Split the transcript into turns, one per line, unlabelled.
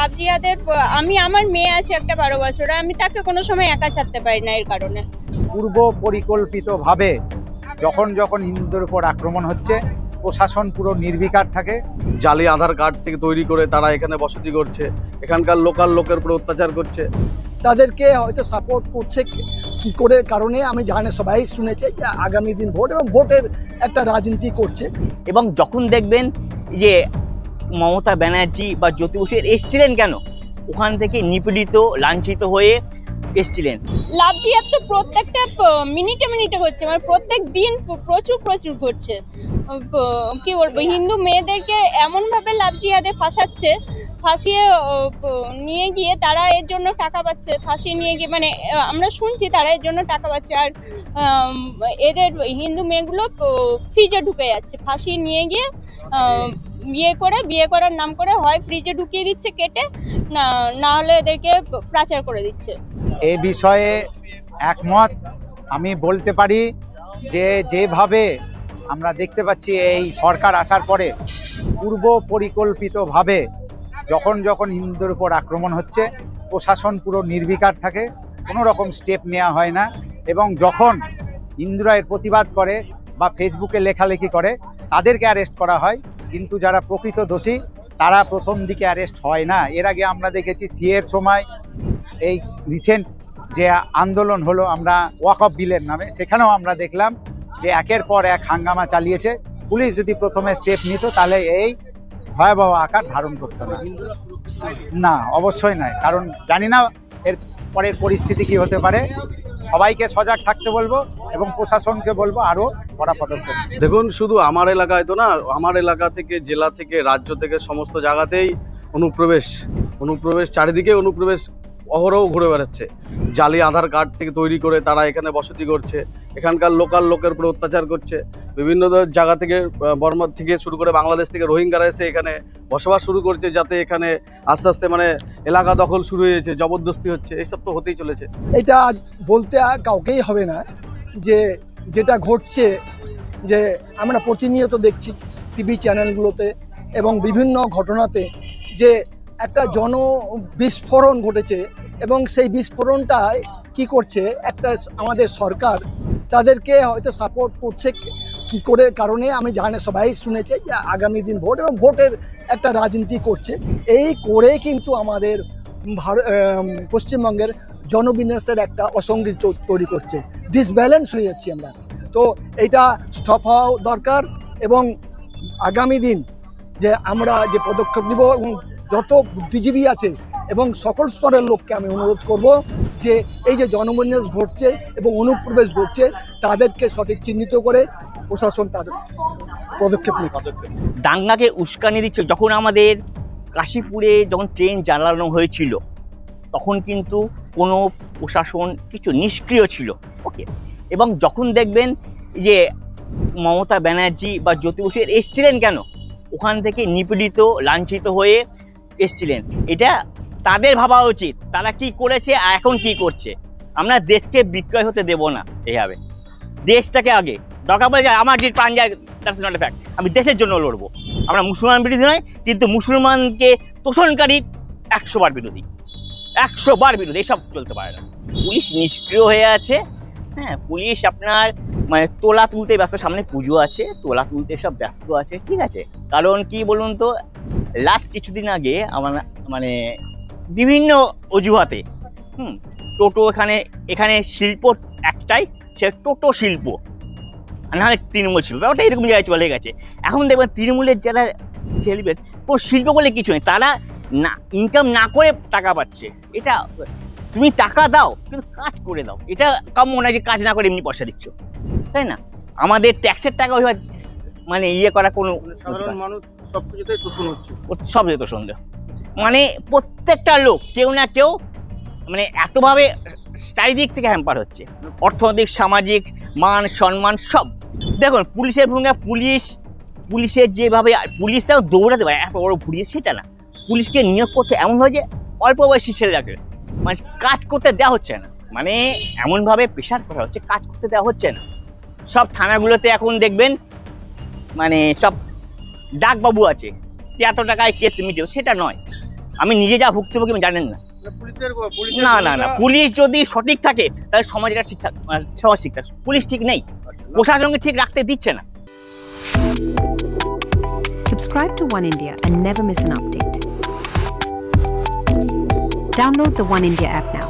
লাভ জিহাদের আমি আমার মেয়ে আছে একটা বারো বছর আমি তাকে কোনো সময় একা ছাড়তে পারি না এর কারণে।
পূর্ব পরিকল্পিতভাবে যখন যখন হিন্দুদের উপর আক্রমণ হচ্ছে প্রশাসন পুরো নির্বিকার থাকে।
জালি আধার কার্ড থেকে তৈরি করে তারা এখানে বসতি করছে এখানকার লোকাল লোকের উপর অত্যাচার করছে।
তাদেরকে হয়তো সাপোর্ট করছে কি করে কারণে আমি জানি সবাই শুনেছে যে আগামী দিন ভোট এবং ভোটের একটা রাজনীতি করছে।
এবং যখন দেখবেন যে মমতা ব্যানার্জি বা জ্যোতি বসু এসছিলেন কেন? ওখান থেকে নিপীড়িত, লাঞ্ছিত হয়ে এসছিলেন।
লাভ জিহাদ তো প্রত্যেকটা মিনিটে মিনিটে করছে। মানে প্রত্যেক দিন প্রচুর প্রচুর করছে। কি বলব, হিন্দু মেয়েদেরকে এমনভাবে লাভ জিহাদে ফাঁসাচ্ছে, ফাঁসিয়ে নিয়ে গিয়ে তারা এর জন্য টাকা পাচ্ছে, ফাঁসিয়ে নিয়ে গিয়ে মানে আমরা শুনছি তারা এর জন্য টাকা পাচ্ছে। আর এদের হিন্দু মেয়েগুলো ফ্রিজে ঢুকে যাচ্ছে, ফাঁসিয়ে নিয়ে গিয়ে বিয়ে করে, বিয়ে করার নাম করে হয় ফ্রিজে ঢুকিয়ে দিচ্ছে, কেটে, না না হলে এদেরকে প্রাচার করে দিচ্ছে।
এ বিষয়ে একমত। আমি বলতে পারি যে, যেভাবে আমরা দেখতে পাচ্ছি এই সরকার আসার পরে, পূর্ব পরিকল্পিতভাবে যখন যখন হিন্দুদের উপর আক্রমণ হচ্ছে, প্রশাসন পুরো নির্বিকার থাকে, কোনো রকম স্টেপ নেওয়া হয় না এবং যখন হিন্দুরা এর প্রতিবাদ করে বা ফেসবুকে লেখালেখি করে, তাদেরকে অ্যারেস্ট করা হয় কিন্তু যারা প্রকৃত দোষী, তারা প্রথম দিকে অ্যারেস্ট হয় না। এর আগে আমরা দেখেছি সিএর সময় এই রিসেন্ট যে আন্দোলন হলো আমরা ওয়াক অফ বিলের নামে, সেখানেও আমরা দেখলাম যে একের পর এক হাঙ্গামা চালিয়েছে। পুলিশ যদি প্রথমে স্টেপ নিত, তাহলে এই ভয়াবহ আকার ধারণ করতো না। না, অবশ্যই নয়। কারণ জানি না এর পরের পরিস্থিতি কি হতে পারে? সবাইকে সজাগ থাকতে বলব এবং প্রশাসনকে বলব আরও কড়া পদক্ষেপ।
দেখুন, শুধু আমার এলাকায় তো না, আমার এলাকা থেকে, জেলা থেকে, রাজ্য থেকে সমস্ত জায়গাতেই অনুপ্রবেশ অনুপ্রবেশ, চারিদিকে অনুপ্রবেশ অহরহ ঘুরে বেড়াচ্ছে। জালি আধার কার্ড থেকে তৈরি করে তারা এখানে বসতি করছে। এখানকার লোকাল লোকের উপর অত্যাচার করছে। বিভিন্ন জায়গা থেকে আহ, বর্মা থেকে শুরু করে বাংলাদেশ থেকে রোহিঙ্গারা এসে এখানে বসবাস শুরু করছে যাতে এখানে আস্তে আস্তে মানে এলাকা দখল শুরু হয়েছে জবরদস্তি হচ্ছে এইসব তো হতেই চলেছে।
এটা বলতে কাউকেই হবে না যে যেটা ঘটছে যে আমরা প্রতিনিয়ত দেখছি টিভি চ্যানেলগুলোতে এবং বিভিন্ন ঘটনাতে যে একটা জন বিস্ফোরণ ঘটেছে এবং সেই বিস্ফোরণটায় কি করছে একটা আমাদের সরকার, তাদেরকে হয়তো সাপোর্ট করছে কি করে, কারণে আমি জানি সবাই শুনেছে যে আগামী দিন ভোট এবং ভোটের একটা রাজনীতি করছে। এই করে কিন্তু আমাদের ভারত পশ্চিমবঙ্গের জনবিন্যাসের একটা অসঙ্গতি তৈরি করছে। ডিসব্যালেন্স হয়ে যাচ্ছি আমরা। তো এটা স্টপ হওয়া দরকার এবং আগামী দিন যে আমরা যে পদক্ষেপ নিব এবং যত বুদ্ধিজীবী আছে এবং সকল স্তরের লোককে আমি অনুরোধ করব যে এই যে জনবিন্যাস ঘটছে এবং অনুপ্রবেশ ঘটছে, তাদেরকে সঠিক চিহ্নিত করে প্রশাসন তাদের পদক্ষেপ নিক
দাঙ্গাকে উস্কানি দিচ্ছে। যখন আমাদের কাশীপুরে যখন ট্রেন জ্বালানো হয়েছিল, তখন কিন্তু কোনো প্রশাসন কিছু নিষ্ক্রিয় ছিল। ওকে। এবং যখন দেখবেন যে মমতা ব্যানার্জি বা জ্যোতি বসু এসছিলেন কেন? ওখান থেকে নিপীড়িত, লাঞ্ছিত হয়ে এসছিলেন। এটা তাদের ভাবা উচিত, তারা কি করেছে আর এখন কি করছে। আমরা দেশকে বিক্রয় হতে দেব না এইভাবে দেশটাকে আগে। দরকার পড়ে যায় আমার যে প্রাণ নট ফ্যাক্ট আমি দেশের জন্য লড়বো। আমরা মুসলমান বিরোধী নয়, কিন্তু মুসলমানকে তোষণকারী একশো বার বিরোধী। একশো বার বিরোধী, এসব চলতে পারে না। পুলিশ নিষ্ক্রিয় হয়ে আছে। হ্যাঁ পুলিশ আপনার মানে তোলা তুলতে ব্যস্ত, সামনে পুজো আছে, তোলা তুলতে সব ব্যস্ত আছে, ঠিক আছে। কারণ কি বলুন তো লাস্ট কিছুদিন আগে আমার মানে বিভিন্ন অজুহাতে, হুম, টোটো এখানে এখানে শিল্প একটাই, সে টোটো শিল্প। নাহলে তৃণমূল শিল্প, ব্যাপারটা এরকম জায়গায় চলে গেছে। এখন দেখবেন তৃণমূলের যারা ছেলেবেদ কোনো শিল্প বলে কিছু নেই, তারা না ইনকাম না করে টাকা পাচ্ছে। এটা, তুমি টাকা দাও, কিন্তু কাজ করে দাও। এটা কাম্য নয় যে কাজ না করে এমনি পয়সা দিচ্ছ। তাই না? আমাদের ট্যাক্সের টাকা ওইভাবে মানে ইয়ে করা কোনো
সাধারণ মানুষ সব কিছুতেই শোষণ হচ্ছে
সব যেত সন্দেহ মানে প্রত্যেকটা লোক কেউ না কেউ মানে এতভাবে চারিদিক থেকে হ্যাম্পার হচ্ছে। অর্থনৈতিক সামাজিক মান সম্মান সব। দেখুন পুলিশের ভূমিকা পুলিশ পুলিশের যেভাবে পুলিশ তাও দৌড়াতে পারে এত বড় পুলিশ সেটা না। পুলিশকে নিয়োগ করতে এমন হয় যে অল্প বয়সী ছেলেরাকে মানে কাজ করতে দেওয়া হচ্ছে না। মানে এমনভাবে প্রেশার করা হচ্ছে কাজ করতে দেওয়া হচ্ছে না। সব থানাগুলোতে এখন দেখবেন মানে সব ডাকবাবু আছে যে এত টাকায় কেস মিটিয়ে সেটা নয়। আমি নিজে যা ভুক্তভোগী আমি জানেন না। না না না পুলিশ যদি সঠিক থাকে তাহলে সমাজটা ঠিকঠাক মানে সমাজ ঠিকঠাক পুলিশ ঠিক নেই। প্রশাসনকে ঠিক রাখতে দিচ্ছে না।
Subscribe to One India and never miss an update. Download the One India app now.